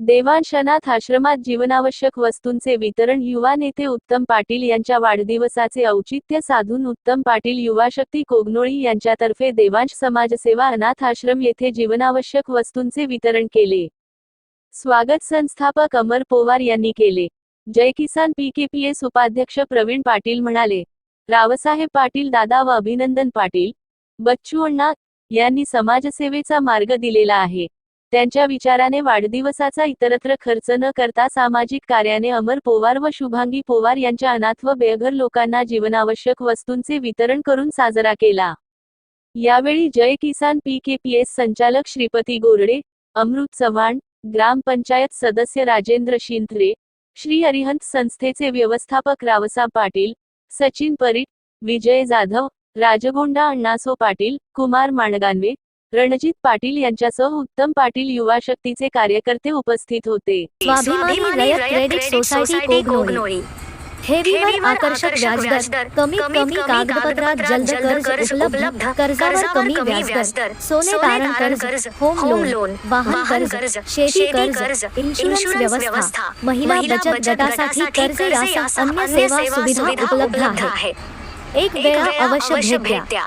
देवांश अनाथ आश्रमात जीवनावश्यक वस्तूंचे वितरण युवा नेते उत्तम पाटील यांच्या वाढदिवसाचे औचित्य साधून उत्तम पाटील युवा शक्ती कोगनोळी यांच्यातर्फे देवांश समाजसेवा अनाथ आश्रम येथे जीवनावश्यक वस्तूंचे वितरण केले. स्वागत संस्थापक अमर पोवार यांनी केले. जय किसान पीकेपीएस उपाध्यक्ष प्रवीण पाटील म्हणाले. रावसाहेब पाटील दादा व अभिनंदन पाटील बच्चू अण्णा यांनी समाजसेवेचा मार्ग दिलेला आहे. त्यांच्या विचाराने वाढदिवसाचा इतरत्र खर्च न करता सामाजिक कार्याने अमर पोवार व शुभांगी पोवार यांच्या अनाथ व बेघर लोकांना जीवनावश्यक वस्तूंचे वितरण करून साजरा केला. यावेळी जय किसान पी केपीएस संचालक श्रीपती गोरडे अमृत चव्हाण ग्रामपंचायत सदस्य राजेंद्र शिंथरे श्री अरिहंत संस्थेचे व्यवस्थापक रावसाब पाटील सचिन परीट विजय जाधव राजगोंडा अण्णासो पाटील कुमार माणगानवे रणजित पाटील यांच्यासह उत्तम पाटील युवा शक्तीचे कार्यकर्ते उपस्थित होते. स्वाभिमानी रयत क्रेडिट सोसायटी कोगनोळी. ठेवीवर आकर्षक व्याजदर कमीत कमी कागदपत्रात जलद कर्ज उपलब्ध कर्जावर कमी व्याजदर सोने तारण कर्ज होम लोन वाहन कर्ज शेती कर्ज इन्शुरन्स व्यवस्था महिला बचत गटासाठी कर्ज यासह अन्य सेवा सुविधा उपलब्ध आहेत एक वेळा अवश्य भेट द्या.